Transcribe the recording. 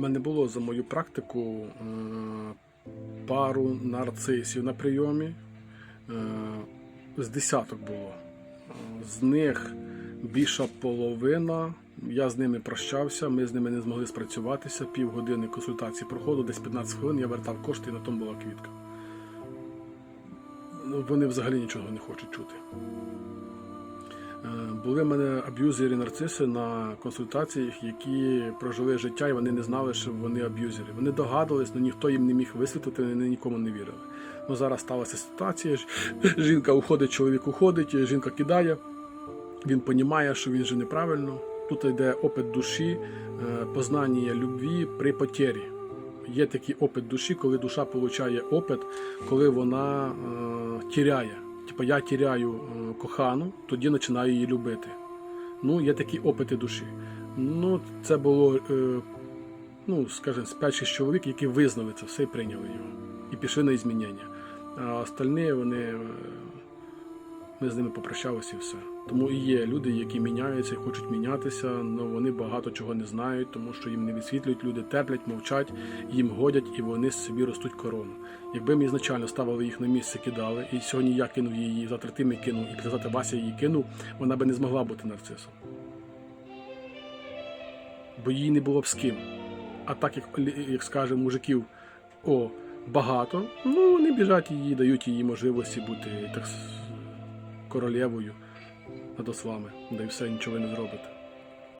У мене було за мою практику е, пару нарцисів на прийомі. Е, З десяток було. Е, З них більша половина. Я з ними прощався, ми з ними не змогли спрацюватися. Півгодини консультації проходу, десь 15 хвилин я вертав кошти і на тому була квітка. Ну, Вони взагалі нічого не хочуть чути. Е, Були в мене аб'юзери нарциси на консультаціях, які прожили життя, і вони не знали, що вони аб'юзери. Вони догадувались, але ніхто їм не міг висвітлити, вони нікому не вірили. Ну зараз сталася ситуація. Жінка уходить, чоловік уходить, жінка кидає. Він розуміє, що він же неправильно. Тут йде опит душі, е, познання любві при потері. Є такий опит душі, коли душа отримує опит, коли вона е, тіряє. Типа я тіряю е, кохану, тоді починаю її любити. Ну, є такі опити душі. Ну, це було, е, ну, скажімо, з 5-6 чоловік, які визнали це все і прийняли його. І пішли на змінення. А остальні вони. Ми з ними попрощалися і все. Тому і є люди, які міняються і хочуть мінятися, але вони багато чого не знають, тому що їм не висвітлюють, люди терплять, мовчать, їм годять і вони з собі ростуть корону. Якби ми ізначально ставили їх на місце, кидали, і сьогодні я кинув її, завтра ти мене кинув, і післязавтра Вася її кинув, вона би не змогла бути нарцисом. Бо їй не було б з ким. А так як, як скаже, мужиків о, багато, ну вони біжать її, дають їй можливості бути так то над ослами, да й все нічого ви не зробите.